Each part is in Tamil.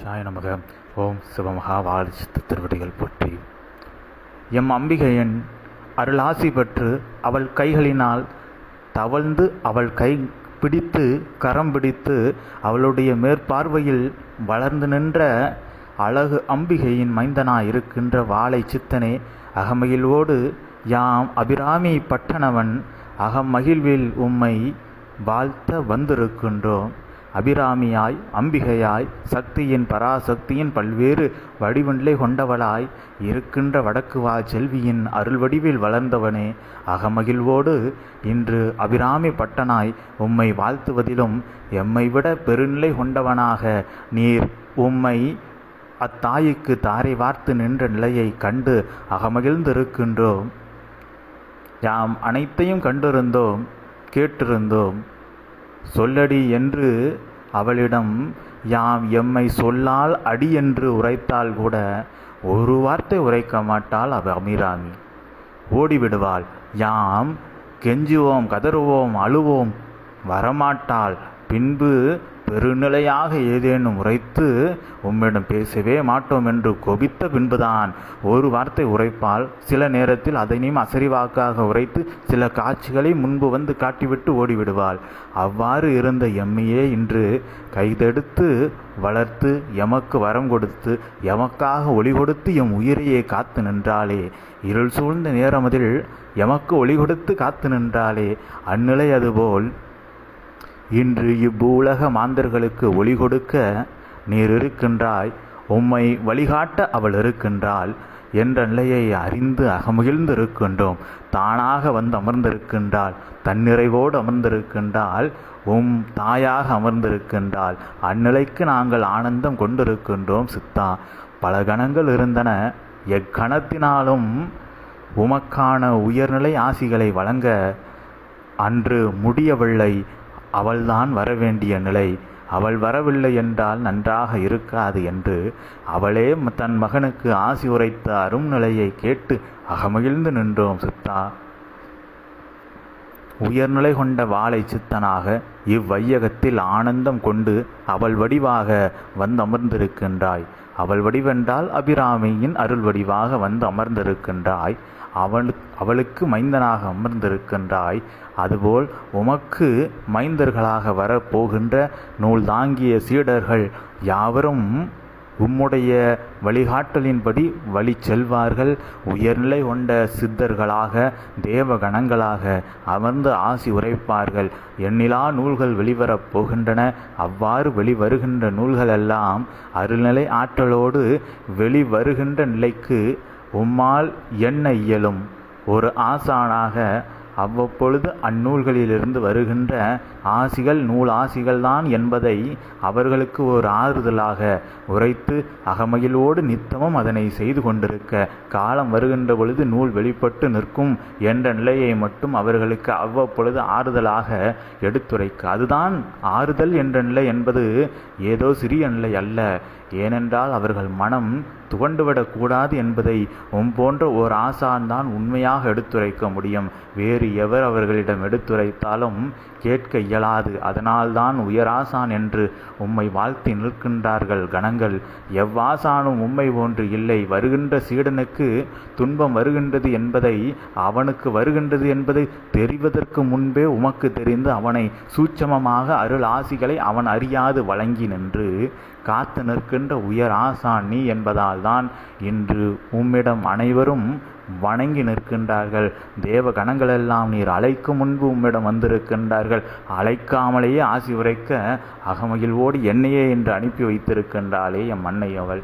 சாய நமக ஓம் சிவமகா வாழிச்சித்த திருவடிகள் போற்றி. எம் அம்பிகையன் அருளாசி பெற்று அவள் கைகளினால் தவழ்ந்து அவள் கை பிடித்து கரம் பிடித்து அவளுடைய மேற்பார்வையில் வளர்ந்து நின்ற அழகு அம்பிகையின் மைந்தனாய் இருக்கின்ற வாழை சித்தனே அகமகிழ்வோடு யாம் அபிராமி பட்டணவன் அகமகிழ்வில் உம்மை வாழ்த்த வந்திருக்கின்றோம். அபிராமியாய் அம்பிகையாய் சக்தியின் பராசக்தியின் பல்வேறு வடிவநிலை கொண்டவளாய் இருக்கின்ற வடக்கு வா செல்வியின் அருள் வடிவில் வளர்ந்தவனே. அகமகிழ்வோடு இன்று அபிராமி பட்டனாய் உம்மை வாழ்த்துவதிலும் எம்மை விட பெருநிலை கொண்டவனாக நீர் உம்மை அத்தாய்க்கு தாரை வார்த்து நின்ற நிலையை கண்டு அகமகிழ்ந்திருக்கின்றோம். யாம் அனைத்தையும் கண்டிருந்தோம் கேட்டிருந்தோம். சொல்லடி என்று அவளிடம் யாம் எம்மை சொல்லால் அடி என்று உரைத்தால் கூட ஒரு வார்த்தை உரைக்க மாட்டாள் அவ அபிராமி ஓடிவிடுவாள். யாம் கெஞ்சுவோம் கதறுவோம் அழுவோம். வரமாட்டாள். பின்பு பெருநிலையாக ஏதேனும் உரைத்து உம்மிடம் பேசவே மாட்டோம் என்று கொபித்த பின்புதான் ஒரு வார்த்தை உரைப்பால் சில நேரத்தில் அதனையும் அசரிவாக்காக உரைத்து சில காட்சிகளை முன்பு வந்து காட்டிவிட்டு ஓடிவிடுவாள். அவ்வாறு இருந்த எம்மையே இன்று கைதெடுத்து வளர்த்து எமக்கு வரம் கொடுத்து எமக்காக ஒளி கொடுத்து எம் உயிரையே காத்து நின்றாளே. இருள் சூழ்ந்த நேரமதில் எமக்கு ஒளி கொடுத்து காத்து நின்றாளே. அந்நிலை அதுபோல் இன்று இவ்வூலக மாந்தர்களுக்கு ஒளி கொடுக்க நீர் இருக்கின்றாய். உம்மை வழிகாட்ட அவள் இருக்கின்றாள் என்ற நிலையை அறிந்து அகமகிழ்ந்து இருக்கின்றோம் தானாக வந்து அமர்ந்திருக்கின்றாள். தன்னிறைவோடு அமர்ந்திருக்கின்றாள். உம் தாயாக அமர்ந்திருக்கின்றாள். அந்நிலைக்கு நாங்கள் ஆனந்தம் கொண்டிருக்கின்றோம் சித்தா. பல கணங்கள் இருந்தன. எக்கணத்தினாலும் உமக்கான உயர்நிலை ஆசிகளை வழங்க அன்று முடியவில்லை. அவள்தான் வரவேண்டிய நிலை. அவள் வரவில்லை என்றால் நன்றாக இருக்காது என்று அவளே தன் மகனுக்கு ஆசி உரைத்த அரும் நிலையை கேட்டு அகமகிழ்ந்து நின்றோம் சித்தா. உயர்நிலை கொண்ட வாழை சித்தனாக இவ்வையகத்தில் ஆனந்தம் கொண்டு அவள் வடிவாக வந்து அமர்ந்திருக்கின்றாய் அவள் வடிவென்றால் அபிராமியின் அருள் வடிவாக வந்து அமர்ந்திருக்கின்றாய் அவளுக்கு அவளுக்கு மைந்தனாக அமர்ந்திருக்கின்றாய். அதுபோல் உமக்கு மைந்தர்களாக வரப்போகின்ற நூல் தாங்கிய சீடர்கள் யாவரும் உம்முடைய வழிகாட்டலின்படி வழி செல்வார்கள் உயர்நிலை கொண்ட சித்தர்களாக தேவகணங்களாக அமர்ந்து ஆசி உரைப்பார்கள். எண்ணிலா நூல்கள் வெளிவரப் போகின்றன. அவ்வாறு வெளிவருகின்ற நூல்களெல்லாம் அருள்நிலை ஆற்றலோடு வெளிவருகின்ற நிலைக்கு உம்மால் என்ன இயலும். ஒரு ஆசானாக அவ்வப்பொழுது அந்நூல்களிலிருந்து வருகின்ற ஆசிகள் நூல் ஆசிகள்தான் என்பதை அவர்களுக்கு ஒரு ஆறுதலாக உரைத்து அகமகிலோடு நித்தமும் அதனை செய்து கொண்டிருக்க காலம் வருகின்ற பொழுது நூல் வெளிப்பட்டு நிற்கும் என்ற நிலையை மட்டும் அவர்களுக்கு அவ்வப்பொழுது ஆறுதலாக எடுத்துரைக்க. அதுதான் ஆறுதல் என்ற நிலை என்பது ஏதோ சிறிய நிலை அல்ல. ஏனென்றால் அவர்கள் மனம் துவண்டுவிடக்கூடாது என்பதை உம் போன்ற ஓர் ஆசான் தான் உண்மையாக எடுத்துரைக்க முடியும். வேறு எவர் அவர்களிடம் எடுத்துரைத்தாலும் கேட்க இயலாது. அதனால்தான் உயராசான் என்று உம்மை வாழ்த்தி நிற்கின்றார்கள் கணங்கள். எவ்வாசானும் உம்மை போன்று இல்லை. வருகின்ற சீடனுக்கு துன்பம் வருகின்றது என்பதை அவனுக்கு வருகின்றது என்பதை தெரிவதற்கு முன்பே உமக்கு தெரிந்து அவனை சூட்சமமாக அருள் ஆசிகளை அவன் அறியாது வழங்கி நின்று காத்து நிற்கின்ற உயர் ஆசான் நீ என்பதால் தான் இன்று உம்மிடம் அனைவரும் வணங்கி நிற்கின்றார்கள். தேவ கணங்களெல்லாம் நீர் அழைக்கும் முன்பு உம்மிடம் வந்திருக்கின்றார்கள். அழைக்காமலேயே ஆசி உரைக்க அகமகிழ்வோடு என்னையே என்று அனுப்பி வைத்திருக்கின்றாளே எம் அன்னை அவள்.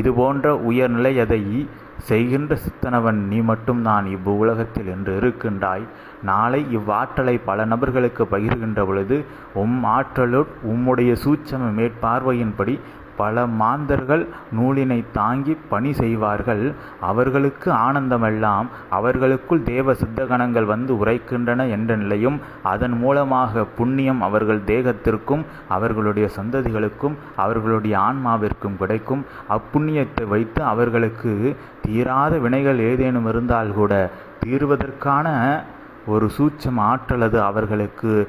இது போன்ற உயர்நிலை அதை செய்கின்ற சித்தனவன் நீ மட்டும்தான் இவ்வு உலகத்தில் என்று இருக்கின்றாய். நாளை இவ்வாற்றலை பல நபர்களுக்கு பகிர்கின்ற பொழுது உம் ஆற்றலுட் உம்முடைய சூட்சம மேற்பார்வையின்படி பல மாந்தர்கள் நூலினை தாங்கி பணி செய்வார்கள். அவர்களுக்கு ஆனந்தமெல்லாம் அவர்களுக்குள் தேவ சித்தகணங்கள் வந்து உரைக்கின்றன என்ற நிலையும் அதன் மூலமாக புண்ணியம் அவர்கள் தேகத்திற்கும் அவர்களுடைய சந்ததிகளுக்கும் அவர்களுடைய ஆன்மாவிற்கும் கிடைக்கும். அப்புண்ணியத்தை வைத்து அவர்களுக்கு தீராத வினைகள் ஏதேனும் இருந்தால் கூட தீர்வதற்கான ஒரு சூட்சம் ஆற்றலது அவர்களுக்கு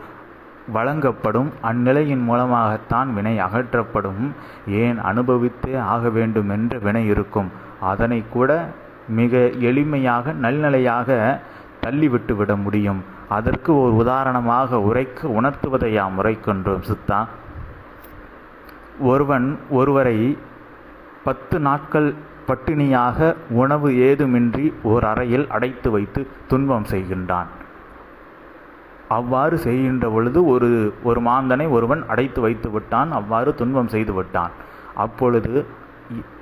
வழங்கப்படும். அந்நிலையின் மூலமாகத்தான் வினை அகற்றப்படும். ஏன் அனுபவித்தே ஆக வேண்டும் என்ற வினை இருக்கும். அதனை கூட மிக எளிமையாக நல்நிலையாக தள்ளிவிட்டு விட முடியும். அதற்கு ஒரு உதாரணமாக உரைக்க உணர்த்துவதை யாம் உரைக்கின்றோம் சித்தா. ஒருவன் ஒருவரை பத்து நாட்கள் பட்டினியாக உணவு ஏதுமின்றி ஓர் அறையில் அடைத்து வைத்து துன்பம் செய்கின்றான். அவ்வாறு செய்கின்ற பொழுது ஒரு ஒரு மாந்தனை ஒருவன் அடைத்து வைத்து விட்டான் அவ்வாறு துன்பம் செய்து விட்டான். அப்பொழுது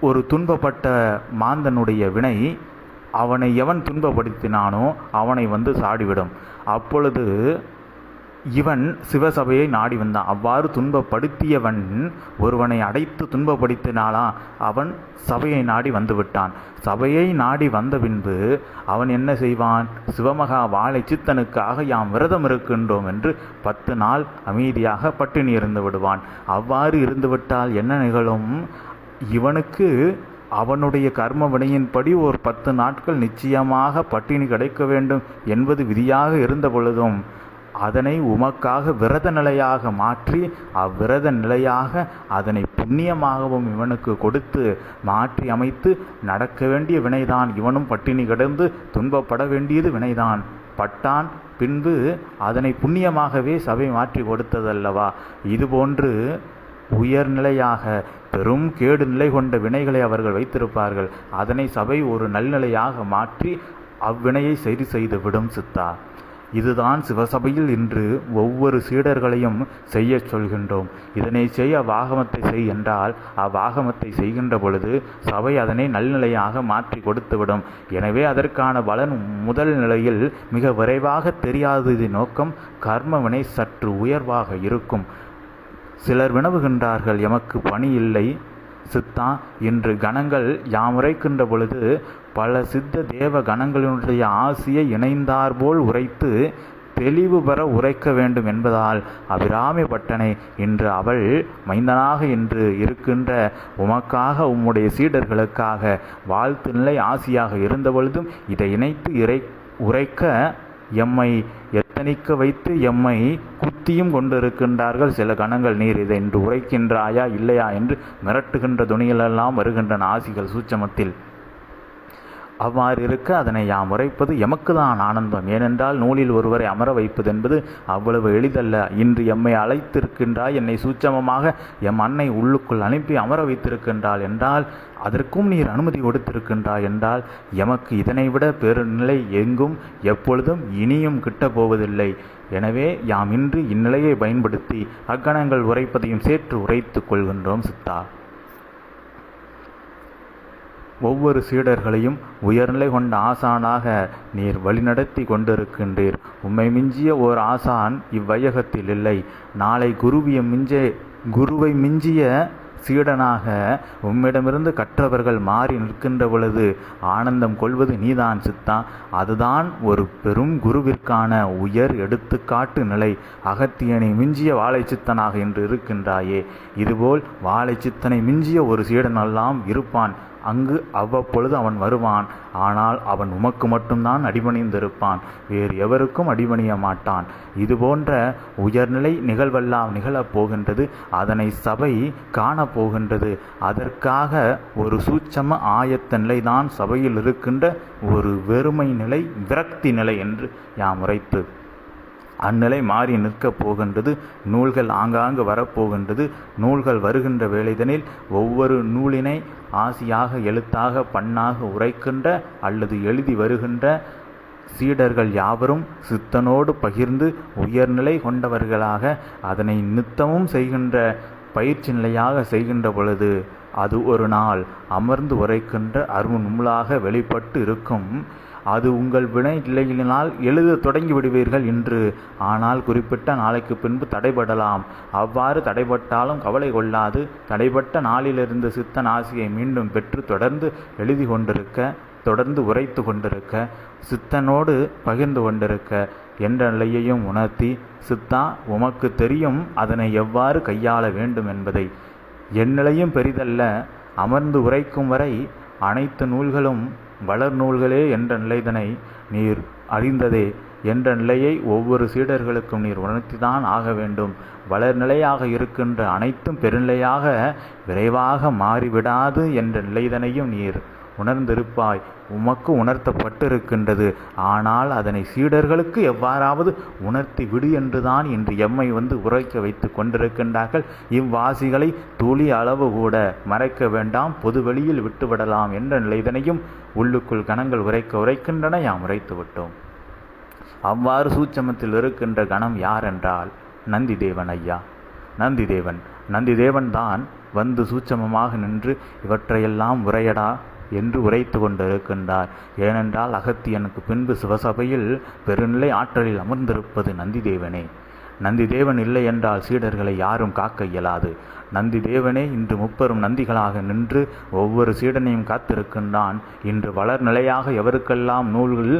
ஒரு துன்பப்பட்ட மாந்தனுடைய வினை அவனை எவன் துன்பப்படுத்தினானோ அவனை வந்து சாடிவிடும். அப்பொழுது இவன் சிவசபையை நாடி வந்தான். அவ்வாறு துன்பப்படுத்தியவன் ஒருவனை அடைத்து துன்பப்படுத்தினாலா அவன் சபையை நாடி வந்துவிட்டான். சபையை நாடி வந்த பின்பு அவன் என்ன செய்வான்? சிவமகா வாழை சித்தனுக்காக யாம் விரதம் இருக்கின்றோம் என்று பத்து நாள் அமைதியாக பட்டினி இருந்து விடுவான். அவ்வாறு இருந்துவிட்டால் என்ன நிகழும்? இவனுக்கு அவனுடைய கர்ம வினையின்படி ஒரு பத்து நாட்கள் நிச்சயமாக பட்டினி கிடைக்க வேண்டும் என்பது விதியாக இருந்த பொழுதும் அதனை உமக்காக விரத நிலையாக மாற்றி அவ்விரத நிலையாக அதனை புண்ணியமாகவும் இவனுக்கு கொடுத்து மாற்றி அமைத்து நடக்க வேண்டிய வினைதான் இவனும் பட்டினி கிடந்து துன்பப்பட வேண்டியது வினைதான். பட்டான் பின்பு அதனை புண்ணியமாகவே சபை மாற்றி கொடுத்ததல்லவா? இதுபோன்று உயர்நிலையாக பெரும் கேடு நிலை கொண்ட வினைகளை அவர்கள் வைத்திருப்பார்கள். அதனை சபை ஒரு நல்நிலையாக மாற்றி அவ்வினையை சரி செய்து விடும் சித்தா. இதுதான் சிவசபையில் இன்று ஒவ்வொரு சீடர்களையும் செய்யச் சொல்கின்றோம். இதனை செய் அவ்வாகமத்தை செய் என்றால் அவ்வாகமத்தை செய்கின்ற பொழுது சபை அதனை நல்நிலையாக மாற்றி கொடுத்துவிடும். எனவே அதற்கான பலன் முதல் நிலையில் மிக விரைவாக தெரியாதது நோக்கம் கர்மவினை சற்று உயர்வாக இருக்கும். சிலர் வினவுகின்றார்கள் எமக்கு பணி இல்லை சித்தா இன்று கணங்கள் யாம் உரைக்கின்ற பொழுது பல சித்த தேவ கணங்களினுடைய ஆசியை இணைந்தாற்போல் உரைத்து தெளிவு பெற உரைக்க வேண்டும் என்பதால் அபிராமி பட்டனை இன்று அவள் மைந்தனாக இன்று இருக்கின்ற உமக்காக உம்முடைய சீடர்களுக்காக வாழ்த்து நிலை ஆசியாக இருந்தபொழுதும் இதை இணைத்து இறை உரைக்க எம்மை எத்தனிக்க வைத்து எம்மை குத்தியும் கொண்டிருக்கின்றார்கள். சில கணங்கள் நீர் இதை இன்று உரைக்கின்றாயா இல்லையா என்று மிரட்டுகின்ற துணிகளெல்லாம் வருகின்றன ஆசிகள் சூட்சமத்தில். அவ்வாறு இருக்க அதனை யாம் உரைப்பது எமக்கு தான் ஆனந்தம். ஏனென்றால் நூலில் ஒருவரை அமர வைப்பது என்பது அவ்வளவு எளிதல்ல. இன்று எம்மை அழைத்திருக்கின்றாய் என்னை சூட்சமமாக எம் அன்னை உள்ளுக்குள் அனுப்பி அமர வைத்திருக்கின்றாள் என்றால் அதற்கும் நீர் அனுமதி கொடுத்திருக்கின்றாய் என்றால் எமக்கு இதனை விட பெருநிலை எங்கும் எப்பொழுதும் இனியும் கிட்ட போவதில்லை எனவே யாம் இன்று இந்நிலையை பயன்படுத்தி அக்கணங்கள் உரைப்பதையும் சேர்த்து உரைத்துக் கொள்கின்றோம் சித்தா. ஒவ்வொரு சீடர்களையும் உயர்நிலை கொண்ட ஆசானாக நீர் வழிநடத்தி கொண்டிருக்கின்றீர். உம்மை மிஞ்சிய ஓர் ஆசான் இவ்வையகத்தில் இல்லை. நாளை குருவிய மிஞ்ச குருவை மிஞ்சிய சீடனாக உம்மிடமிருந்து கற்றவர்கள் மாறி நிற்கின்ற பொழுது ஆனந்தம் கொள்வது நீதான் சித்தா. அதுதான் ஒரு பெரும் குருவிற்கான உயர் எடுத்துக்காட்டு நிலை. அகத்தியனை மிஞ்சிய வாழை சித்தனாக இன்று இருக்கின்றாயே. இதுபோல் வாழை சித்தனை மிஞ்சிய ஒரு சீடனெல்லாம் இருப்பான். அங்கு அவ்வப்பொழுது அவன் வருவான். ஆனால் அவன் உமக்கு மட்டும்தான் அடிபணிந்திருப்பான். வேறு எவருக்கும் அடிபணிய மாட்டான். இதுபோன்ற உயர்நிலை நிகழ்வெல்லாம் நிகழப் போகின்றது அதனை சபை காணப் போகின்றது அதற்காக ஒரு சூட்சம ஆயத்த நிலைதான் சபையில் இருக்கின்ற ஒரு வெறுமை நிலை விரக்தி நிலை என்று யாம் உரைத்து அந்நிலை மாறி நிற்கப் போகின்றது நூல்கள் ஆங்காங்கு வரப்போகின்றது நூல்கள் வருகின்ற வேளைதனில் ஒவ்வொரு நூலினை ஆசியாக எழுத்தாக பண்ணாக உரைக்கின்ற அல்லது எழுதி வருகின்ற சீடர்கள் யாவரும் சித்தனோடு பகிர்ந்து உயர்நிலை கொண்டவர்களாக அதனை நித்தமும் செய்கின்ற பயிற்சி நிலையாக செய்கின்ற பொழுது அது ஒரு நாள் அமர்ந்து உரைக்கின்ற அருண் நூலாக வெளிப்பட்டு இருக்கும். அது உங்கள் வினை இல்லையினால் எழுத தொடங்கி விடுவீர்கள் இன்று. ஆனால் குறிப்பிட்ட நாளைக்கு பின்பு தடைபடலாம். அவ்வாறு தடைபட்டாலும் கவலை கொள்ளாது. தடைபட்ட நாளிலிருந்து சித்தன் ஆசியை மீண்டும் பெற்று தொடர்ந்து எழுதி கொண்டிருக்க தொடர்ந்து உரைத்து கொண்டிருக்க சித்தனோடு பகிர்ந்து கொண்டிருக்க என்ற நிலையையும் உணர்த்தி சித்தா உமக்கு தெரியும் அதனை எவ்வாறு கையாள வேண்டும் என்பதை. என் நிலையும் பெரிதல்ல. அமர்ந்து உரைக்கும் வரை அனைத்து நூல்களும் வளர் நூல்களே என்ற நிலைதனை நீர் அறிந்ததே. என்ற நிலையை ஒவ்வொரு சீடர்களுக்கும் நீர் உணர்த்திதான் ஆக வேண்டும். வளர்நிலையாக இருக்கின்ற அனைத்தும் பெருநிலையாக விரைவாக மாறிவிடாது என்ற நிலைதனையும் நீர் உணர்ந்திருப்பாய். உமக்கு உணர்த்தப்பட்டிருக்கின்றது. ஆனால் அதனை சீடர்களுக்கு எவ்வாறாவது உணர்த்தி விடு என்றுதான் இன்று எம்மை வந்து உரைக்க வைத்து கொண்டிருக்கின்றார்கள். இவ்வாசிகளை துளி அளவு கூட மறைக்க வேண்டாம். பொது வெளியில் விட்டுவிடலாம் என்ற நிலைதனையும் உள்ளுக்குள் கணங்கள் உரைக்க உரைக்கின்றன. யாம் உரைத்து விட்டோம். அவ்வாறு சூட்சமத்தில் இருக்கின்ற கணம் யார் என்றால் நந்தி தேவன் ஐயா. நந்தி தேவன் நந்தி தேவன் தான் வந்து சூட்சமமாக நின்று இவற்றையெல்லாம் உரையடா. என்று உரைத்து கொண்டிருக்கின்றார். ஏனென்றால் அகத்தியனுக்கு பின்பு சிவசபையில் பெருநிலை ஆற்றலில் அமர்ந்திருப்பது நந்திதேவனே. நந்திதேவன் இல்லை என்றால் சீடர்களை யாரும் காக்க இயலாது. நந்தி தேவனே இன்று முப்பெரும் நந்திகளாக நின்று ஒவ்வொரு சீடனையும் காத்திருக்கின்றான். இன்று வளர்நிலையாக எவருக்கெல்லாம் நூல்கள்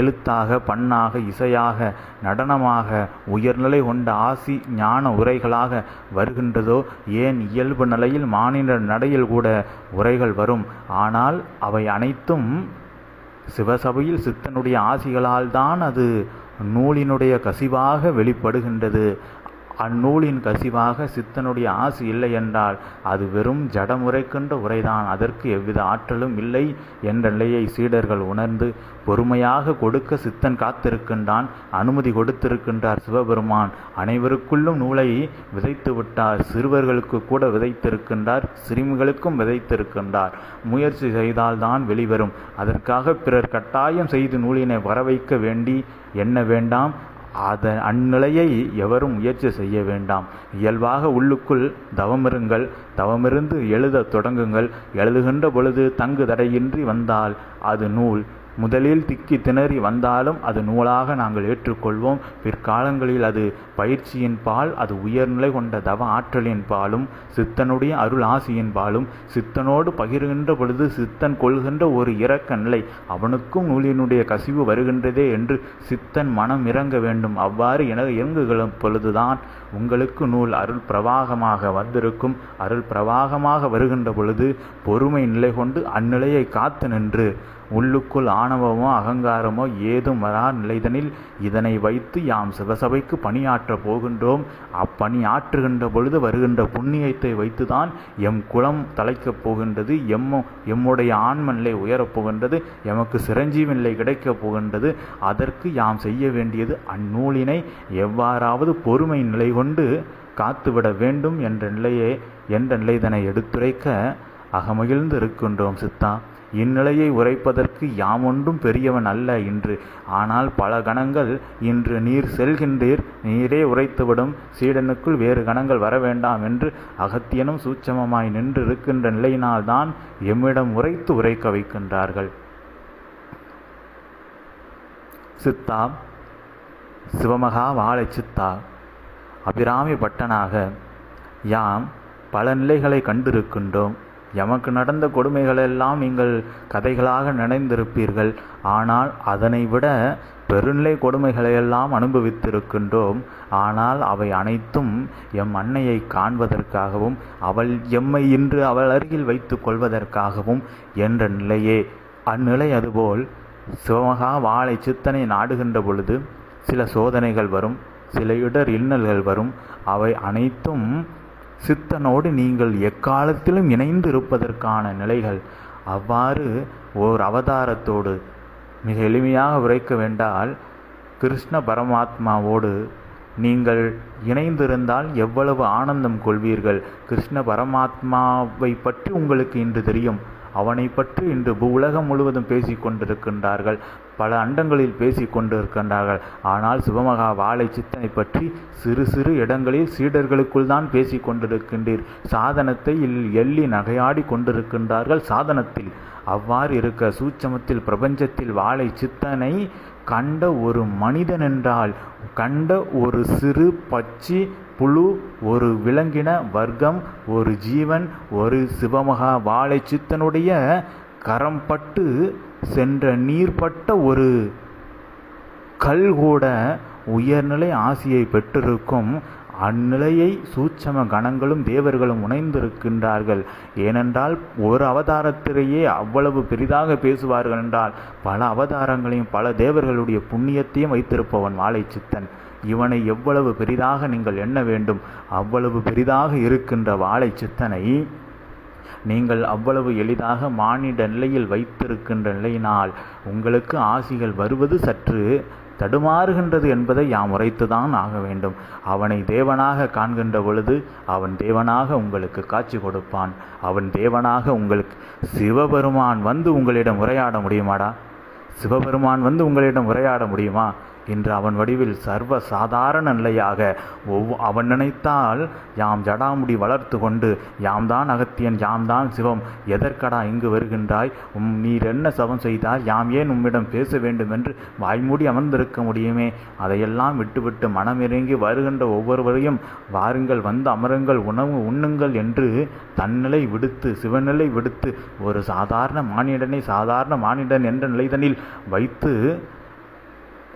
எழுத்தாக பண்ணாக இசையாக நடனமாக உயர்நிலை கொண்ட ஆசி ஞான உரைகளாக வருகின்றதோ ஏன் இயல்பு நிலையில் மாநில நடையில் கூட உரைகள் வரும். ஆனால் அவை அனைத்தும் சிவசபையில் சித்தனுடைய ஆசிகளால் தான் அது நூலினுடைய கசிவாக வெளிப்படுகின்றது. அந்நூலின் கசிவாக சித்தனுடைய ஆசை இல்லை என்றால் அது வெறும் ஜடமுறைக்கின்ற உரைதான். அதற்கு எவ்வித ஆற்றலும் இல்லை என்ற நிலையை சீடர்கள் உணர்ந்து பொறுமையாக கொடுக்க சித்தன் காத்திருக்கின்றான் அனுமதி கொடுத்திருக்கின்றார் சிவபெருமான். அனைவருக்குள்ளும் நூலை விதைத்து விட்டார் சிறுவர்களுக்கு கூட விதைத்திருக்கின்றார் சிறுமிகளுக்கும் விதைத்திருக்கின்றார். முயற்சி செய்தால்தான் வெளிவரும். அதற்காக பிறர் கட்டாயம் செய்து நூலினை வரவைக்க வேண்டி என்ன வேண்டாம்? அதன் அந்நிலையை எவரும் முயற்சி செய்ய வேண்டாம். இயல்பாக உள்ளுக்குள் தவமிருங்கள் தவமிருந்து எழுதத் தொடங்குங்கள். எழுதுகின்ற பொழுது தங்கு தடையின்றி வந்தால் அது நூல். முதலில் திக்கி திணறி வந்தாலும் அது நூலாக நாங்கள் ஏற்றுக்கொள்வோம். பிற்காலங்களில் அது பயிற்சியின் பால் அது உயர்நிலை கொண்ட தவ ஆற்றலின் பாலும் சித்தனுடைய அருள் ஆசியின் பாலும் சித்தனோடு பகிர்கின்ற பொழுது சித்தன் கொள்கின்ற ஒரு இரக்க நிலை அவனுக்கும் நூலினுடைய கசிவு வருகின்றதே என்று சித்தன் மனம் இறங்க வேண்டும். அவ்வாறு என இறங்குகளும் பொழுதுதான் உங்களுக்கு நூல் அருள் பிரவாகமாக வந்திருக்கும். அருள் பிரவாகமாக வருகின்ற பொழுது பொறுமை நிலை கொண்டு அந்நிலையை காத்து நின்று உள்ளுக்குள் ஆணவமோ அகங்காரமோ ஏதும் வரா நிலைதனில் இதனை வைத்து யாம் சிவசபைக்கு ஆற்ற போகின்றோம். அப்பணி ஆற்றுகின்ற பொழுது வருகின்ற புண்ணியத்தை வைத்துதான் எம் குலம் தலைக்கப் போகின்றது எம் எம்முடைய ஆன்ம நிலை உயரப் போகின்றது எமக்கு சிரஞ்சீவி நிலை கிடைக்கப் போகின்றது. அதற்கு யாம் செய்ய வேண்டியது அந்நூலினை எவ்வாறாவது பொறுமை நிலை கொண்டு காத்துவிட வேண்டும் என்ற நிலையே என்ற நிலைதனை எடுத்துரைக்க அகமகிழ்ந்து இருக்கின்றோம் சித்தா. இந்நிலையை உரைப்பதற்கு யாமொன்றும் பெரியவன் அல்ல இன்று. ஆனால் பல கணங்கள் இன்று நீர் செல்கின்றீர் நீரே உரைத்துவிடும். சீடனுக்குள் வேறு கணங்கள் வர வேண்டாம் என்று அகத்தியனும் சூட்சமமாய் நின்று இருக்கின்ற நிலையினால்தான் எம்மிடம் உரைத்து உரைக்க வைக்கின்றார்கள். சித்தா சிவமகா வாழை சித்தா அபிராமி பட்டனாக யாம் பல நிலைகளை கண்டிருக்கின்றோம். எமக்கு நடந்த கொடுமைகளெல்லாம் நீங்கள் கதைகளாக நினைந்திருப்பீர்கள். ஆனால் அதனை விட பெருநிலை கொடுமைகளையெல்லாம் அனுபவித்திருக்கின்றோம். ஆனால் அவை அனைத்தும் எம் அன்னையை காண்பதற்காகவும் அவள் எம்மை இன்று அவள் அருகில் வைத்து கொள்வதற்காகவும் என்ற நிலையே. அந்நிலை அதுபோல் சிவமகா வாழை சித்தனை நாடுகின்ற பொழுது சில சோதனைகள் வரும் சில இடர் இன்னல்கள் வரும். அவை அனைத்தும் சித்தனோடு நீங்கள் எக்காலத்திலும் இணைந்து இருப்பதற்கான நிலைகள் அவ்வாறு ஓர் அவதாரத்தோடு மிக எளிமையாக உரைக்க வேண்டால் கிருஷ்ண பரமாத்மாவோடு நீங்கள் இணைந்திருந்தால் எவ்வளவு ஆனந்தம் கொள்வீர்கள்? கிருஷ்ண பரமாத்மாவை பற்றி உங்களுக்கு இன்று தெரியும். அவனை பற்றி இன்று உலகம் முழுவதும் பேசிக் கொண்டிருக்கின்றார்கள். பல அண்டங்களில் பேசிக் கொண்டிருக்கின்றார்கள். ஆனால் சிவமகா வாழை சித்தனை பற்றி சிறு சிறு இடங்களில் சீடர்களுக்குள் தான் பேசி கொண்டிருக்கின்றீர். சாதனத்தை எள்ளி நகையாடி கொண்டிருக்கின்றார்கள். சாதனத்தில் அவ்வாறு இருக்க சூட்சமத்தில் பிரபஞ்சத்தில் வாழை சித்தனை கண்ட ஒரு மனிதன் என்றால் கண்ட ஒரு சிறு பச்சி புழு ஒரு விலங்கின வர்க்கம் ஒரு ஜீவன் ஒரு சிவமகா வாழை சித்தனுடைய கரம்பட்டு சென்ற நீர்பட்ட ஒரு கல் கூட உயர்நிலை ஆசியை பெற்றிருக்கும் அந்நிலையை சூட்சம கணங்களும் தேவர்களும் உணர்ந்திருக்கின்றார்கள் ஏனென்றால் ஒரு அவதாரத்திலேயே அவ்வளவு பெரிதாக பேசுவார்கள் என்றால் பல அவதாரங்களையும் பல தேவர்களுடைய புண்ணியத்தையும் வைத்திருப்பவன் வாழை சித்தன் இவனை எவ்வளவு பெரிதாக நீங்கள் எண்ண வேண்டும்? அவ்வளவு பெரிதாக இருக்கின்ற வாழை சித்தனை நீங்கள் அவ்வளவு எளிதாக மானிட நிலையில் வைத்திருக்கின்ற நிலையினால் உங்களுக்கு ஆசிகள் வருவது சற்று தடுமாறுகின்றது என்பதை யாம் உரைத்துதான் ஆக வேண்டும். அவனை தேவனாக காண்கின்ற பொழுது அவன் தேவனாக உங்களுக்கு காட்சி கொடுப்பான். அவன் தேவனாக உங்களுக்கு சிவபெருமான் வந்து உங்களிடம் உரையாட முடியுமாடா? சிவபெருமான் வந்து உங்களிடம் உரையாட முடியுமா? இன்று அவன் வடிவில் சர்வ சாதாரண நிலையாக ஒவ் அவன் நினைத்தால் யாம் ஜடாமுடி வளர்த்து கொண்டு யாம் தான் அகத்தியன் யாம் தான் சிவம் எதற்கடா இங்கு வருகின்றாய்? உம் நீர் என்ன சவம் செய்தால் யாம் ஏன் உம்மிடம் பேச வேண்டும் என்று வாய்மூடி அமர்ந்திருக்க முடியுமே? அதையெல்லாம் விட்டுவிட்டு மனமிறங்கி வருகின்ற ஒவ்வொருவரையும் வாருங்கள் வந்து அமருங்கள் உணவு உண்ணுங்கள் என்று தன்னிலை விடுத்து சிவநிலை விடுத்து ஒரு சாதாரண மானிடனை சாதாரண மானிடன் என்ற நிலைதனில் வைத்து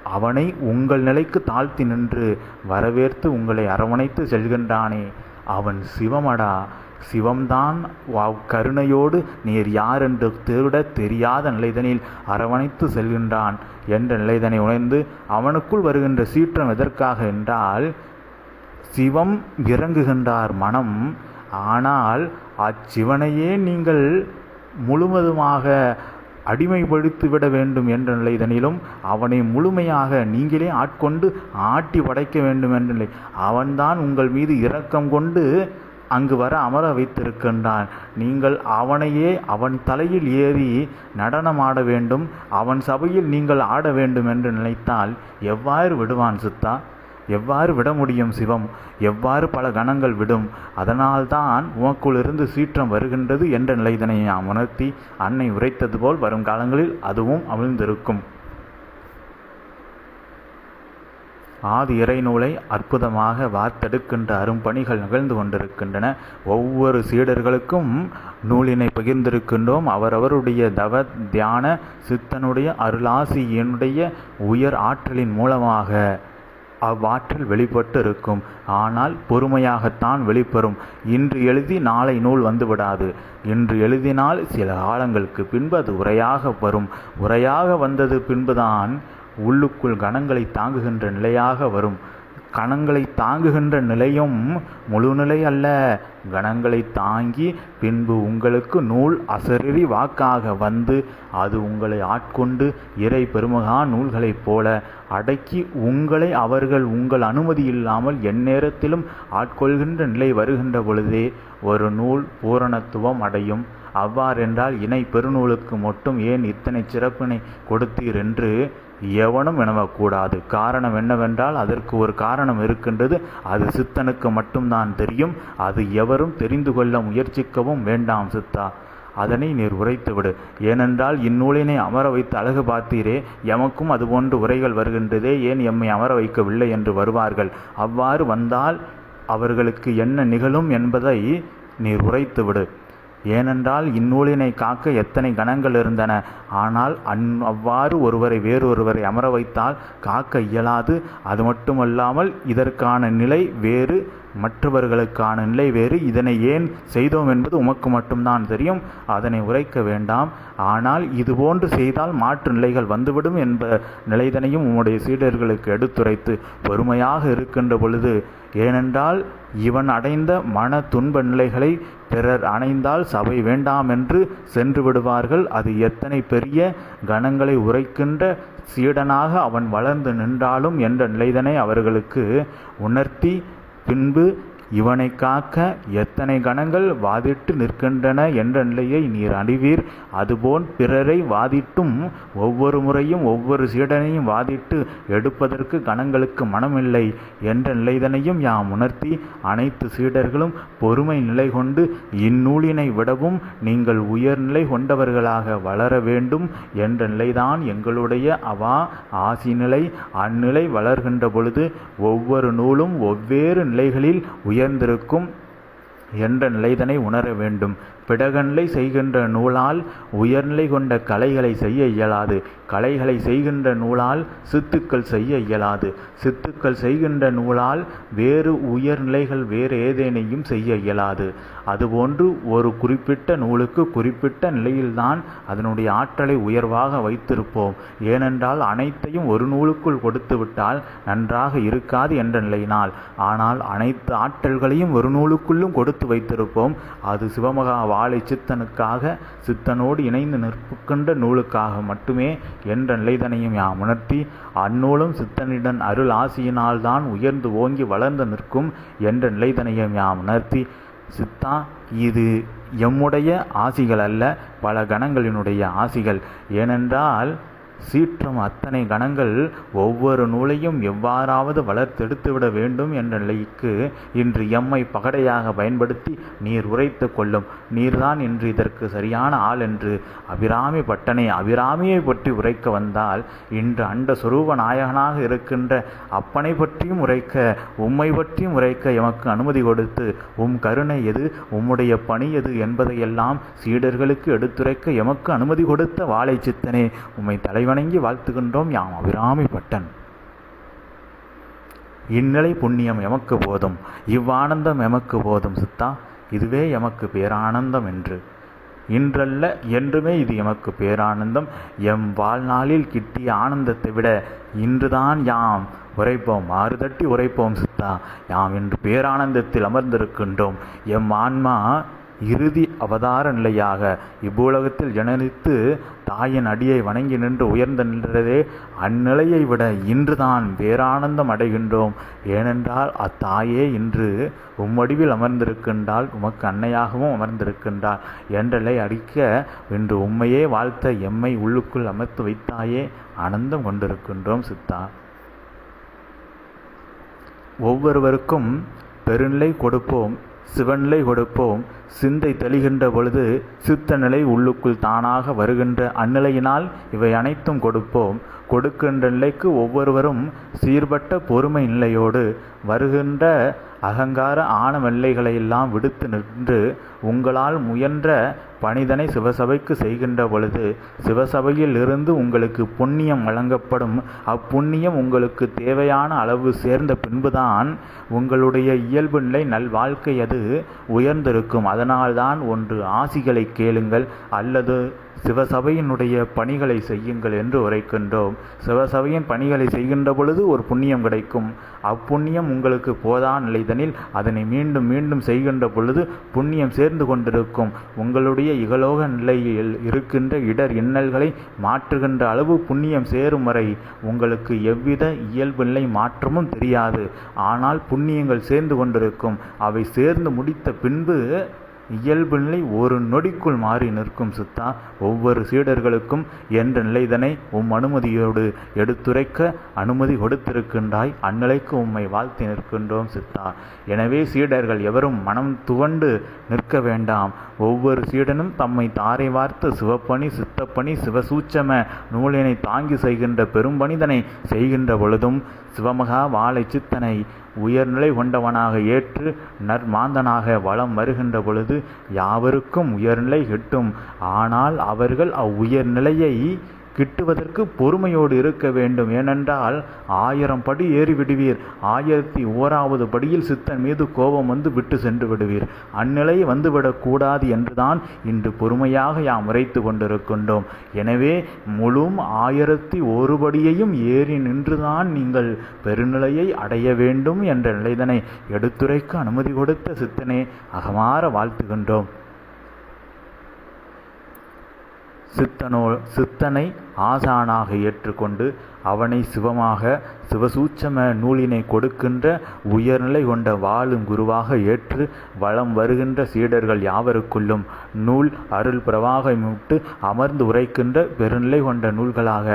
அவனை உங்கள் நிலைக்கு தாழ்த்தி நின்று வரவேற்று உங்களை அரவணைத்து செல்கின்றானே. அவன் சிவமடா. சிவம்தான் கருணையோடு நீர் யார் என்று தேட தெரியாத நிலைதனில் அரவணைத்து செல்கின்றான் என்ற நிலைதனை உணர்ந்து அவனுக்குள் வருகின்ற சீற்றம் எதற்காக என்றால் சிவம் இறங்குகின்றார் மனம். ஆனால் அச்சிவனையே நீங்கள் முழுவதுமாக அடிமைப்படுத்தி விட வேண்டும் என்ற நிலைதனிலும் அவனை முழுமையாக நீங்களே ஆட்கொண்டு ஆட்டி படைக்க வேண்டும் என்ற நிலை. அவன்தான் உங்கள் மீது இரக்கம் கொண்டு அங்கு வர அமர வைத்திருக்கின்றான். நீங்கள் அவனையே அவன் தலையில் ஏறி நடனமாட வேண்டும். அவன் சபையில் நீங்கள் ஆட வேண்டும் என்று நினைத்தால் எவ்வாறு விடுவான் சித்தா? எவ்வாறு விட முடியும் சிவம்? எவ்வாறு பல கணங்கள் விடும்? அதனால்தான் உமக்குள்ளிருந்து சீற்றம் வருகின்றது என்ற நிலைதனை நாம் உணர்த்தி அன்னை உரைத்தது போல் வரும் காலங்களில் அதுவும் அமிழ்ந்திருக்கும். ஆதி இறைநூலை அற்புதமாக வார்த்தெடுக்கின்ற அரும்பணிகள் நிகழ்ந்து கொண்டிருக்கின்றன. ஒவ்வொரு சீடர்களுக்கும் நூலினை பகிர்ந்திருக்கின்றோம். அவரவருடைய தவ தியான சித்தனுடைய அருளாசியினுடைய உயர் ஆற்றலின் மூலமாக அவ்வாற்றல் வெளிப்பட்டு இருக்கும் ஆனால் பொறுமையாகத்தான் வெளிப்பெறும். இன்று எழுதி நாளை நூல் வந்துவிடாது. இன்று எழுதினால் சில காலங்களுக்கு பின்பு அது உரையாக வரும். உரையாக வந்தது பின்புதான் உள்ளுக்குள் கணங்களை தாங்குகின்ற நிலையாக வரும். கணங்களை தாங்குகின்ற நிலையும் முழுநிலை அல்ல. கணங்களை தாங்கி பின்பு உங்களுக்கு நூல் அசரறி வாக்காக வந்து அது உங்களை ஆட்கொண்டு இறை பெருமகா நூல்களைப் போல அடக்கி உங்களை அவர்கள் உங்கள் அனுமதி இல்லாமல் எந்நேரத்திலும் ஆட்கொள்கின்ற நிலை வருகின்ற பொழுதே ஒரு நூல் பூரணத்துவம் அடையும். அவ்வாறென்றால் இணை பெருநூலுக்கு மட்டும் ஏன் இத்தனை சிறப்பினை கொடுத்தீர் என்று எவனும் வினவக்கூடாது. காரணம் என்னவென்றால் அதற்கு ஒரு காரணம் இருக்கின்றது. அது சித்தனுக்கு மட்டும்தான் தெரியும். அது எவரும் தெரிந்து கொள்ள முயற்சிக்கவும் வேண்டாம் சித்தா. அதனை நீர் உரைத்துவிடு ஏனென்றால் இந்நூலினை அமர வைத்து அழகு பார்த்தீரே எமக்கும் அதுபோன்று உரைகள் வருகின்றதே ஏன் எம்மை அமர வைக்கவில்லை என்று வருவார்கள். அவ்வாறு வந்தால் அவர்களுக்கு என்ன நிகழும் என்பதை நீர் உரைத்துவிடு ஏனென்றால் இந்நூலினை காக்க எத்தனை கணங்கள் இருந்தன. ஆனால் அந் அவ்வாறு ஒருவரை வேறொருவரை அமர வைத்தால் காக்க இயலாது. அது மட்டுமல்லாமல் இதற்கான நிலை வேறு மற்றவர்களுக்கான நிலை வேறு. இதனை ஏன் செய்தோம் என்பது உமக்கு மட்டும்தான் தெரியும். அதனை உரைக்க வேண்டாம். ஆனால் இதுபோன்று செய்தால் மாற்று நிலைகள் வந்துவிடும் என்ப நிலைதனையும் உம்முடைய சீடர்களுக்கு எடுத்துரைத்து பொறுமையாக இருக்கின்ற பொழுது ஏனென்றால் இவன் அடைந்த மன துன்ப நிலைகளை பிறர் அணைந்தால் சபை வேண்டாம் என்று சென்று விடுவார்கள். அது எத்தனை பெரிய கணங்களை உரைக்கின்ற சீடனாக அவன் வளர்ந்து நின்றாலும் என்ற நிலைதனை அவர்களுக்கு உணர்த்தி பின்பு இவனை காக்க எத்தனை கணங்கள் வாதிட்டு நிற்கின்றன என்ற நிலையை நீர் அறிவீர் அதுபோல் பிறரை வாதிட்டும் ஒவ்வொரு முறையும் ஒவ்வொரு சீடனையும் வாதிட்டு எடுப்பதற்கு கணங்களுக்கு மனமில்லை என்ற நிலைதனையும் யாம் உணர்த்தி அனைத்து சீடர்களும் பொறுமை நிலை கொண்டு இந்நூலினை விடவும் நீங்கள் உயர்நிலை கொண்டவர்களாக வளர வேண்டும் என்ற நிலைதான் எங்களுடைய அவா ஆசி நிலை. அந்நிலை வளர்கின்ற பொழுது ஒவ்வொரு நூலும் ஒவ்வேறு நிலைகளில் உயர் உயர்ந்திருக்கும் என்ற நிலைதனை உணர வேண்டும். பிடகன்லை செய்கின்ற நூலால் உயர்நிலை கொண்ட கலைகளை செய்ய இயலாது. கலைகளை செய்கின்ற நூலால் சித்துக்கள் செய்ய இயலாது. சித்துக்கள் செய்கின்ற நூலால் வேறு உயர்நிலைகள் வேறு ஏதேனையும் செய்ய இயலாது. அதுபோன்று ஒரு குறிப்பிட்ட நூலுக்கு குறிப்பிட்ட நிலையில்தான் அதனுடைய ஆற்றலை உயர்வாக வைத்திருப்போம். ஏனென்றால் அனைத்தையும் ஒரு நூலுக்குள் கொடுத்துவிட்டால் நன்றாக இருக்காது என்ற நிலையினால். ஆனால் அனைத்து ஆற்றல்களையும் ஒரு நூலுக்குள்ளும் கொடுத்து வைத்திருப்போம். அது சிவமகா வாழை சித்தனுக்காக சித்தனோடு இணைந்து நிற்கின்ற நூலுக்காக மட்டுமே என்ற நிலைதனையும் யாம் உணர்த்தி அந்நூலும் சித்தனிடன் அருள் ஆசியினால்தான் உயர்ந்து ஓங்கி வளர்ந்து நிற்கும் என்ற நிலைதனையும் யாம் உணர்த்தி சித்தா இது எம்முடைய ஆசிகள் அல்ல பல கணங்களினுடைய ஆசிகள். ஏனென்றால் சீற்றம் அத்தனை கணங்கள் ஒவ்வொரு நூலையும் எவ்வாறாவது வளர்த்தெடுத்துவிட வேண்டும் என்ற நிலைக்கு இன்று எம்மை பகடையாக பயன்படுத்தி நீர் உரைத்து கொள்ளும். நீர்தான் இன்று இதற்கு சரியான ஆள் என்று அபிராமி பட்டனை அபிராமியை பற்றி உரைக்க வந்தால் இன்று அண்ட சுரூப நாயகனாக இருக்கின்ற அப்பனை பற்றியும் உரைக்க உம்மை பற்றியும் உரைக்க எமக்கு அனுமதி கொடுத்து உம் கருணை எது உம்முடைய பணி எது என்பதையெல்லாம் சீடர்களுக்கு எடுத்துரைக்க எமக்கு அனுமதி கொடுத்த வாழை சித்தனே உம்மை தலைவன் வணங்கி வாழ்த்துகின்றோம் யாம் அபிராமி பட்டன். இந்நிலை புண்ணியம் எமக்கு போதும் இவ்வானந்தம் எமக்கு போதும் சித்தா இதுவே எமக்கு பேரானந்தம் என்று. இன்றல்ல என்றுமே இது எமக்கு பேரானந்தம். எம் வாழ்நாளில் கிட்டிய ஆனந்தத்தை விட இன்றுதான் யாம் உரைப்போம் மாறுதட்டி உரைப்போம் சித்தா. யாம் இன்று பேரானந்தத்தில் அமர்ந்திருக்கின்றோம். எம் ஆன்மா இறுதி அவதார நிலையாக இவ்வுலகத்தில் ஜனனித்து தாயின் அடியை வணங்கி நின்று உயர்ந்து நின்றதே அந்நிலையை விட இன்றுதான் பேரானந்தம் அடைகின்றோம். ஏனென்றால் அத்தாயே இன்று உம்மடிவில் அமர்ந்திருக்கின்றால் உமக்கு அன்னையாகவும் அமர்ந்திருக்கின்றாள் என்றலை அடிக்க இன்று உம்மையே வாழ்த்த எம்மை உள்ளுக்குள் அமர்த்து வைத்தாயே ஆனந்தம் கொண்டிருக்கின்றோம் சித்தா. ஒவ்வொருவருக்கும் பெருநிலை கொடுப்போம். சிவநிலை கொடுப்போம். சிந்தை தெளிகின்ற பொழுது சித்த நிலை உள்ளுக்குள் தானாக வருகின்ற அந்நிலையினால் இவை அனைத்தும் கொடுப்போம். கொடுக்கின்ற நிலைக்கு ஒவ்வொருவரும் சீர்பட்ட பொறுமை நிலையோடு வருகின்ற அகங்கார ஆணவெல்லைகளையெல்லாம் விடுத்து நின்று உங்களால் முயன்ற பணிதனை சிவசபைக்கு செய்கின்ற பொழுது சிவசபையில் இருந்து உங்களுக்கு புண்ணியம் வழங்கப்படும். அப்புண்ணியம் உங்களுக்கு தேவையான அளவு சேர்ந்த பின்புதான் உங்களுடைய இயல்பு நிலை நல்வாழ்க்கை அது உயர்ந்திருக்கும். அதனால்தான் ஒன்று ஆசிகளை கேளுங்கள் அல்லது சிவசபையினுடைய பணிகளை செய்யுங்கள் என்று உரைக்கின்றோம். சிவசபையின் பணிகளை செய்கின்ற பொழுது ஒரு புண்ணியம் கிடைக்கும். அப்புண்ணியம் உங்களுக்கு போதா நிலைதனில் அதனை மீண்டும் மீண்டும் செய்கின்ற பொழுது புண்ணியம் சேர்ந்து கொண்டிருக்கும். உங்களுடைய இகலோக நிலையில் இருக்கின்ற இடர் இன்னல்களை மாற்றுகின்ற அளவு புண்ணியம் சேரும் வரை உங்களுக்கு எவ்வித இயல்பு நிலை மாற்றமும் தெரியாது. ஆனால் புண்ணியங்கள் சேர்ந்து கொண்டிருக்கும். அவை சேர்ந்து முடித்த பின்பு இயல்பு நிலை ஒரு நொடிக்குள் மாறி நிற்கும் சித்தா. ஒவ்வொரு சீடர்களுக்கும் என்ற நிலைதனை உம் அனுமதியோடு எடுத்துரைக்க அனுமதி கொடுத்திருக்கின்றாய். அந்நிலைக்கு உம்மை வாழ்த்தி நிற்கின்றோம் சித்தா. எனவே சீடர்கள் எவரும் மனம் துவண்டு நிற்க வேண்டாம். ஒவ்வொரு சீடனும் தம்மை தாரை வார்த்து சிவப்பணி சித்தப்பணி சிவசூச்சம நூலினை தாங்கி செய்கின்ற பெரும்பணிதனை செய்கின்ற பொழுதும் சிவமகா வாழை சித்தனை உயர்நிலை கொண்டவனாக ஏற்று நற்மாந்தனாக வளம் வருகின்ற பொழுது யாவருக்கும் உயர்நிலை கிட்டும். ஆனால் அவர்கள் அவ்வுயர்நிலையை கிட்டுவதற்கு பொறுமையோடு இருக்க வேண்டும். ஏனென்றால் ஆயிரம் படி ஏறி விடுவீர். ஆயிரத்தி ஓராவது படியில் சித்தன் மீது கோபம் வந்து விட்டு சென்று விடுவீர். அந்நிலை வந்துவிடக்கூடாது என்றுதான் இன்று பொறுமையாக யாம் உரைத்து கொண்டிருக்கின்றோம். எனவே முழு ஆயிரத்தி ஒரு படியையும் ஏறி நின்றுதான் நீங்கள் பெருநிலையை அடைய வேண்டும் என்ற நிலைதனை எடுத்துரைக்க அனுமதி கொடுத்த சித்தனே அகமாற வாழ்த்துகின்றோம். சித்தனோ சித்தனை ஆசானாக ஏற்றுக்கொண்டு அவனை சிவமாக சிவசூட்சம நூலினை கொடுக்கின்ற உயர்நிலை கொண்ட வாழும் குருவாக ஏற்று வளம் வருகின்ற சீடர்கள் யாவருக்குள்ளும் நூல் அருள் பிரவாகமிட்டு அமர்ந்து உரைக்கின்ற பெருநிலை கொண்ட நூல்களாக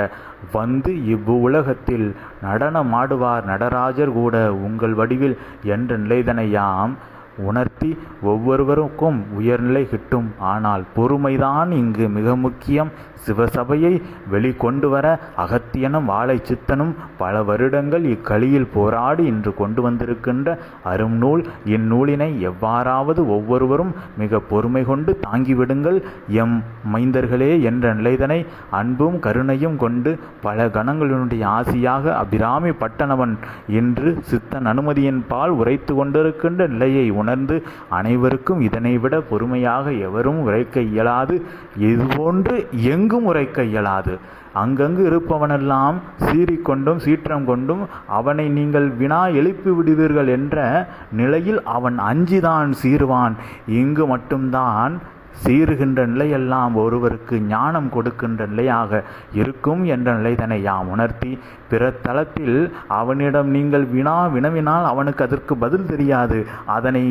வந்து இவ்வுலகத்தில் நடனமாடுவார் நடராஜர் கூட உங்கள் வடிவில் என்ற நிலைதனையாம். உணர்த்தி ஒவ்வொருவருக்கும் உயர்நிலை கிட்டும். ஆனால் பொறுமைதான் இங்கு மிக முக்கியம். சிவசபையை வெளிக்கொண்டு வர அகத்தியனும் வாழை சித்தனும் பல வருடங்கள் இக்கலியில் போராடி இன்று கொண்டு வந்திருக்கின்ற அரும் நூல் இந்நூலினை எவ்வாறாவது ஒவ்வொருவரும் மிக பொறுமை கொண்டு தாங்கிவிடுங்கள். எம் மைந்தர்களே என்ற நிலைதனை அன்பும் கருணையும் கொண்டு பல கணங்களினுடைய ஆசியாக அபிராமி பட்டணவன் என்று சித்தன் அனுமதியின் பால் உரைத்து கொண்டிருக்கின்ற நிலையை உணர்ந்து அனைவருக்கும் இதனை விட பொறுமையாக எவரும் உரைக்க இயலாது. இதுபோன்று எங்கு எங்கும் உரைக்க இயலாது அங்கங்கு இருப்பவனெல்லாம் சீறிக்கொண்டும் சீற்றம் கொண்டும் அவனை நீங்கள் வினா எழுப்பி விடுவீர்கள் என்ற நிலையில் அவன் அஞ்சிதான் சீருவான் இங்கு மட்டும்தான் சீறுகின்ற நிலையெல்லாம் ஒருவருக்கு ஞானம் கொடுக்கின்ற நிலையாக இருக்கும் என்ற நிலைதனை யாம் உணர்த்தி பிற தளத்தில் அவனிடம் நீங்கள் வினா வினவினால் அவனுக்கு அதற்கு பதில் தெரியாது. அதனை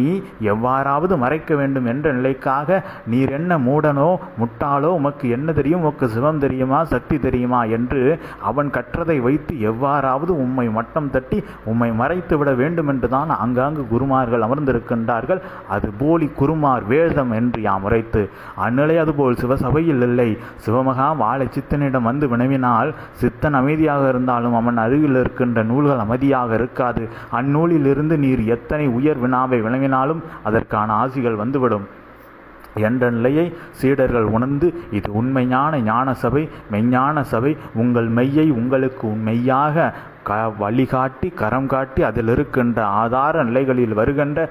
எவ்வாறாவது மறைக்க வேண்டும் என்ற நிலைக்காக நீர் என்ன மூடனோ முட்டாளோ உமக்கு என்ன தெரியும்? உமக்கு சிவம் தெரியுமா? சக்தி தெரியுமா? என்று அவன் கற்றதை வைத்து எவ்வாறாவது உம்மை மட்டம் தட்டி உம்மை மறைத்து விட வேண்டும் என்றுதான் அங்காங்கு குருமார்கள் அமர்ந்திருக்கின்றார்கள். அது போலி குருமார் வேதம் என்று யாம் உரைத்து அந்நிலை அதுபோல் சிவசபையில் இல்லை. சிவமகா வாழை சித்தனிடம் வந்து வினவினால் சித்தன் அமைதியாக இருந்தாலும் அவன் அருகில் இருக்கின்ற நூல்கள் அமைதியாக இருக்காது. அந்நூலிலிருந்து நீர் எத்தனை உயர் வினாவை விளங்கினாலும் அதற்கான ஆசிகள் வந்துவிடும். என்ற நிலையை சீடர்கள் உணர்ந்து இது உண்மையான ஞான சபை மெய்ஞான சபை உங்கள் மெய்யை உங்களுக்கு உண்மையாக க வழிகாட்டி கரம் காட்டி அதில் இருக்கின்ற ஆதார நிலைகளில் வருகின்ற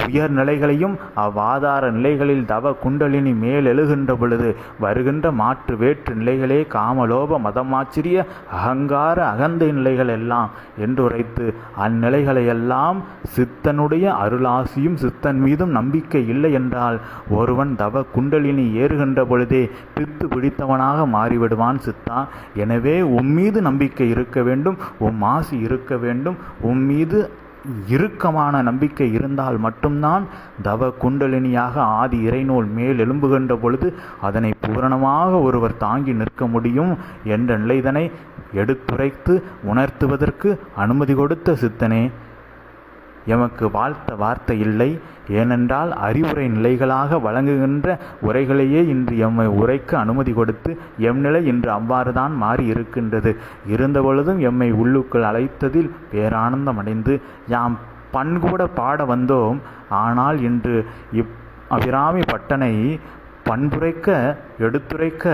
உயர் நிலைகளையும் அவ்வாதார நிலைகளில் தவ குண்டலினி மேலெழுகின்ற பொழுது வருகின்ற மாற்று வேற்று நிலைகளே காமலோப மதமாச்சரிய அகங்கார அகந்தை நிலைகள் எல்லாம் என்றுரைத்து அந்நிலைகளையெல்லாம் சித்தனுடைய அருளாசியும் சித்தன் மீதும் நம்பிக்கை இல்லை என்றால் ஒருவன் தவ குண்டலினி ஏறுகின்ற பொழுதே பித்து பிடித்தவனாக மாறிவிடுவான் சித்தா. எனவே உம்மீது நம்பிக்கை இருக்க வேண்டும் உம் ஆசி இருக்க வேண்டும் உம்மீது இறுக்கமான நம்பிக்கை இருந்தால் மட்டும்தான் தவ குண்டலினியாக ஆதி இறைநூல் மேல் எலும்புகின்ற பொழுது அதனை பூரணமாக ஒருவர் தாங்கி நிற்க முடியும் என்ற நிலைதனை எடுத்துரைத்து உணர்த்துவதற்கு அனுமதி கொடுத்த சித்தனே. எமக்கு வாழ்த்த வார்த்தை இல்லை. ஏனென்றால் அறிவுரை நிலைகளாக வழங்குகின்ற உரைகளையே இன்று எம்மை உரைக்க அனுமதி கொடுத்து எம் நிலை இன்று அவ்வாறுதான் மாறி இருக்கின்றது இருந்தபொழுதும் எம்மை உள்ளுக்குள் அழைத்ததில் பேரானந்தம் அடைந்து யாம் பண்கூட பாட வந்தோம். ஆனால் இன்று இப் அபிராமி பட்டனை பண்புரைக்க எடுத்துரைக்க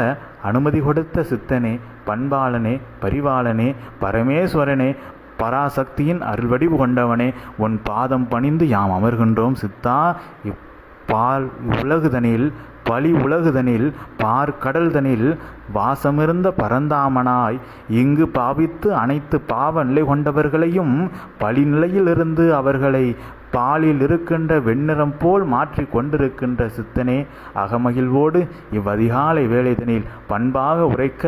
அனுமதி கொடுத்த சித்தனே பண்பாளனே பரிவாளனே பரமேஸ்வரனே பராசக்தியின் அருள்வடிவு கொண்டவனே உன் பாதம் பணிந்து யாம் அமர்கின்றோம் சித்தா. இப்பால் உலகுதனில் பழி உலகுதனில் பார்க்கடல்தனில் வாசமிருந்த பரந்தாமனாய் இங்கு பாவித்து அனைத்து பாவ நிலை கொண்டவர்களையும் பழி நிலையிலிருந்து அவர்களை பாலில் இருக்கின்ற வெண்ணிறம் போல் மாற்றி கொண்டிருக்கின்ற சித்தனே அகமகிழ்வோடு இவ்வதிகாலை வேலைதனில் பண்பாக உரைக்க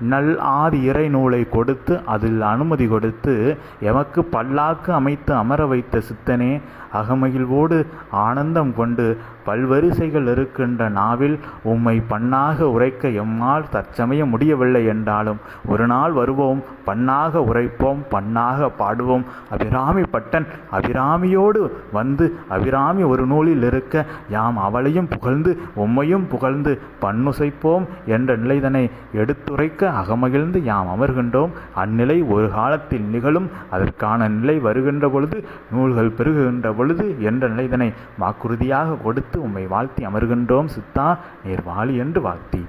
நல் ஆதி இறை நூலை கொடுத்து அதில் அனுமதி கொடுத்து எமக்கு பல்லாக்கு அமைத்து அமர வைத்த சித்தனே அகமகிழ்வோடு ஆனந்தம் கொண்டு பல்வரிசைகள் இருக்கின்ற நாவில் உம்மை பண்ணாக உரைக்க எம்மால் தற்சமயம் முடியவில்லை என்றாலும் ஒரு நாள் வருவோம் பண்ணாக உரைப்போம் பண்ணாக பாடுவோம். அபிராமி பட்டன் அபிராமியோடு வந்து அபிராமி ஒரு நூலில் இருக்க யாம் அவளையும் புகழ்ந்து உம்மையும் புகழ்ந்து பண்ணுசைப்போம் என்ற நிலைதனை எடுத்துரைக்க அகமகிழ்ந்து யாம் அமர்கின்றோம். அந்நிலை ஒரு காலத்தில் நிகழும் அதற்கான நிலை வருகின்ற பொழுது நூல்கள் பெருகுகின்ற பொழுது என்ற நிலைதனை வாக்குறுதியாக கொடுத்து உம்மை வாழ்த்தி அமர்கின்றோம் சித்தா நேர் வாழி என்று வாழ்த்தி.